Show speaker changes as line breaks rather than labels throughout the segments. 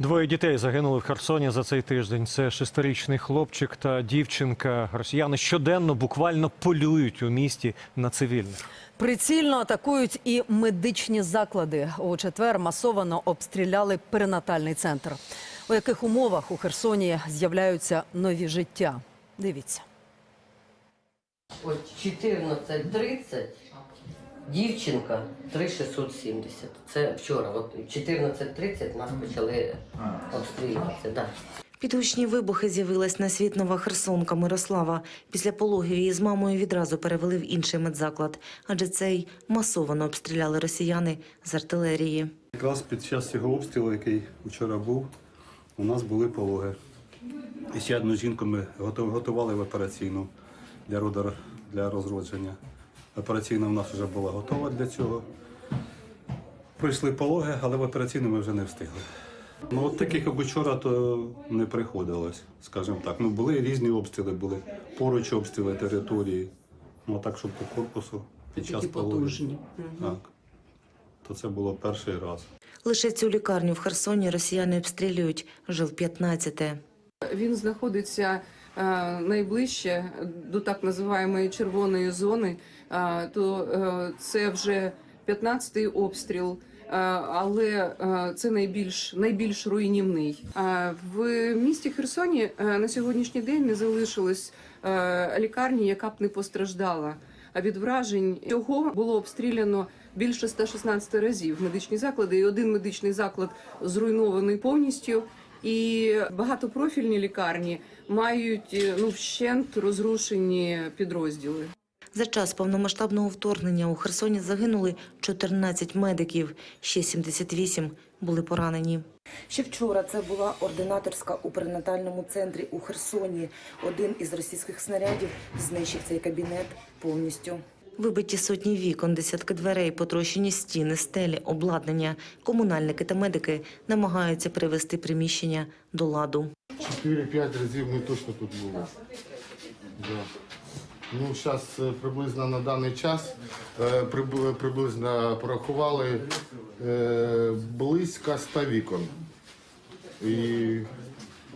Двоє дітей загинули в Херсоні за цей тиждень. Це шестирічний хлопчик та дівчинка. Росіяни щоденно буквально полюють у місті на цивільних.
Прицільно атакують і медичні заклади. У четвер масовано обстріляли перинатальний центр. У яких умовах у Херсоні з'являються нові життя? Дивіться.
От 14.30, дівчинка 3,670. Це вчора, от 14.30 нас почали обстрілюватися. Да.
Під гучні вибухи з'явилась на світ нова херсонка Мирослава. Після пологів її з мамою відразу перевели в інший медзаклад, адже цей масово обстріляли росіяни з артилерії.
Якраз під час цього обстрілу, який вчора був, у нас були пологи. І ще одну жінку ми готували в операційну для роду для розродження. Операційна в нас вже була готова для цього. Прийшли пологи, але в операційну ми вже не встигли. Ну, от таких, як учора, то не приходилось, скажімо так. Ну, були різні обстріли, були поруч обстріли території. Ну, так, щоб по корпусу під час пологів. Так. То це було перший раз.
Лише цю лікарню в Херсоні росіяни обстрілюють вже в 15-те.
Він знаходиться найближче до так називаємої червоної зони. Е, То е, це вже 15-й обстріл. е, Але е, це найбільш найбільш руйнівний. Е, В місті Херсоні е, на сьогоднішній день не залишилось е, лікарні, яка б не постраждала. А від вражень цього було обстріляно більше 116 разів медичні заклади, і один медичний заклад зруйнований повністю. І багатопрофільні лікарні мають е, ну вщент розрушені підрозділи.
За час повномасштабного вторгнення у Херсоні загинули 14 медиків, ще 78 були поранені. Ще вчора це була ординаторська у перинатальному центрі у Херсоні. Один із російських снарядів знищив цей кабінет повністю. Вибиті сотні вікон, десятки дверей, потрощені стіни, стелі, обладнання. Комунальники та медики намагаються привести приміщення до ладу.
4-5 разів ми точно тут були. Да. Ну, зараз приблизно на даний час е, приблизно порахували е, близько 100 вікон. І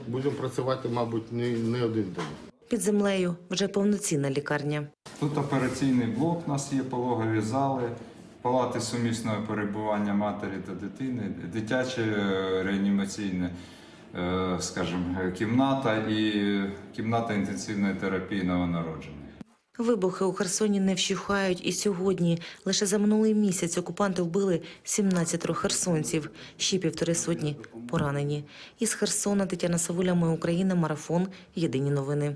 будемо працювати, мабуть, не один день.
Під землею вже повноцінна лікарня.
Тут операційний блок, у нас є пологові зали, палати сумісного перебування матері та дитини, дитяче е, реанімаційне, е, скажімо, кімната і кімната інтенсивної терапії новонароджених.
Вибухи у Херсоні не вщухають і сьогодні. Лише за минулий місяць окупанти вбили 17 херсонців, ще півтори сотні поранені. Із Херсона Тетяна Савуля, Ми Україна, Марафон. Єдині новини.